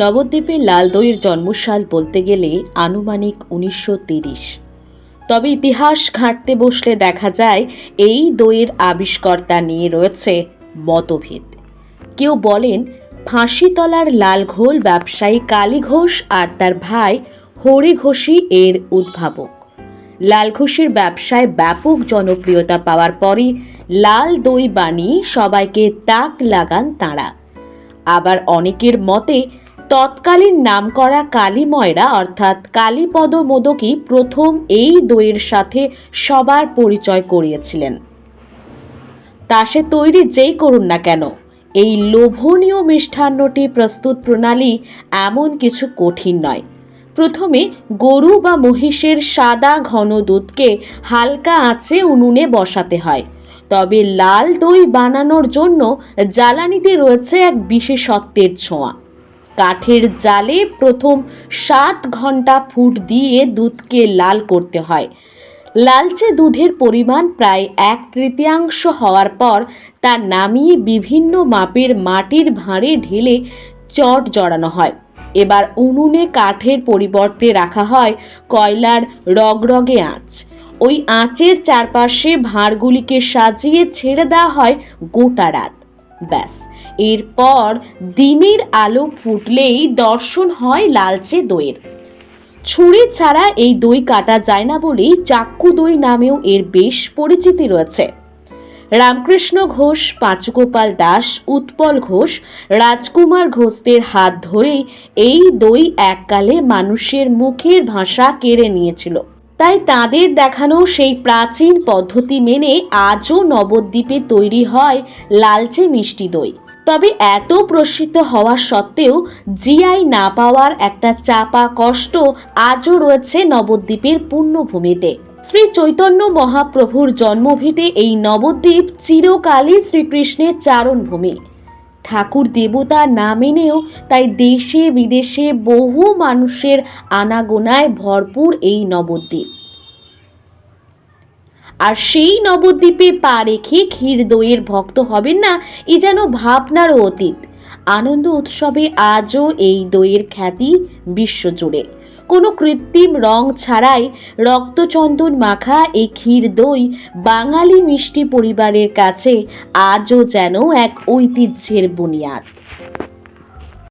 নবদ্বীপে লাল দইয়ের জন্মসাল বলতে গেলে আনুমানিক উনিশশো তবে ইতিহাস ঘাঁটতে বসলে দেখা যায় এই দইয়ের আবিষ্কর্তা নিয়ে রয়েছে মতভেদ। কেউ বলেন, ফাঁসিতলার লাল ঘোল ব্যবসায়ী কালী ঘোষ আর তার ভাই হরি ঘোষই এর উদ্ভাবক। লাল ঘোষের ব্যবসায় ব্যাপক জনপ্রিয়তা পাওয়ার পরই লাল দই বানিয়ে সবাইকে তাক লাগান তাঁরা। আবার অনেকের মতে তৎকালীন নামকরা কালীময়রা অর্থাৎ কালীপদ মোদকই প্রথম এই দইয়ের সাথে সবার পরিচয় করিয়েছিলেন। তা সে তৈরি যেই করুন না কেন, এই লোভনীয় মিষ্টান্নটি প্রস্তুত প্রণালী এমন কিছু কঠিন নয়। প্রথমে গরু বা মহিষের সাদা ঘন দুধকে হালকা আঁচে উনুনে বসাতে হয়। তবে লাল দই বানানোর জন্য জ্বালানিতে রয়েছে এক বিশেষত্বের ছোঁয়া। কাঠের জালে প্রথম সাত ঘণ্টা ফুট দিয়ে দুধকে লাল করতে হয়। লালচে দুধের পরিমাণ প্রায় এক তৃতীয়াংশ হওয়ার পর তা নামিয়ে বিভিন্ন মাপের মাটির ভাঁড়ে ঢেলে চট জড়ানো হয়। এবার উনুনে কাঠের পরিবর্তে রাখা হয় কয়লার রগরগে আঁচ। ওই আঁচের চারপাশে ভাঁড়গুলিকে সাজিয়ে ছেড়ে দেওয়া হয় গোটা রাত। ব্যাস। এরপর দিনের আলো ফুটলেই দর্শন হয় লালচে দইয়ের। ছুরি ছাড়া এই দই কাটা যায় না বলেই চাক্কু দই নামেও এর বেশ পরিচিতি রয়েছে। রামকৃষ্ণ ঘোষ, পাঁচগোপাল দাস, উৎপল ঘোষ, রাজকুমার ঘোষদের হাত ধরেই এই দই এককালে মানুষের মুখের ভাষা কেড়ে নিয়েছিল। তাই তাদের দেখানো সেই প্রাচীন পদ্ধতি মেনে আজও নবদ্বীপে তৈরি হয় লালচে মিষ্টি দই। তবে এত প্রসিদ্ধ হওয়া সত্ত্বেও জিআই না পাওয়ার একটা চাপা কষ্ট আজও রয়েছে নবদ্বীপের পুণ্যভূমিতে শ্রী চৈতন্য মহাপ্রভুর জন্মভিটে এই নবদ্বীপ চিরকালই শ্রীকৃষ্ণের চারণভূমি। ঠাকুর দেবতা না মেনেও তাই দেশে বিদেশে বহু মানুষের আনাগোনায় ভরপুর এই নবদ্বীপ। আর সেই নবদ্বীপে পা রেখে ক্ষীর দইয়ের ভক্ত হবেন না এ যেন ভাবনারও অতীত। আনন্দ উৎসবে আজও এই দইয়ের খ্যাতি বিশ্বজুড়ে। কোনো কৃত্রিম রং ছাড়াই রক্তচন্দন মাখা এই ক্ষীর দই বাঙালি মিষ্টি পরিবারের কাছে আজও যেন এক ঐতিহ্যের বুনিয়াদ।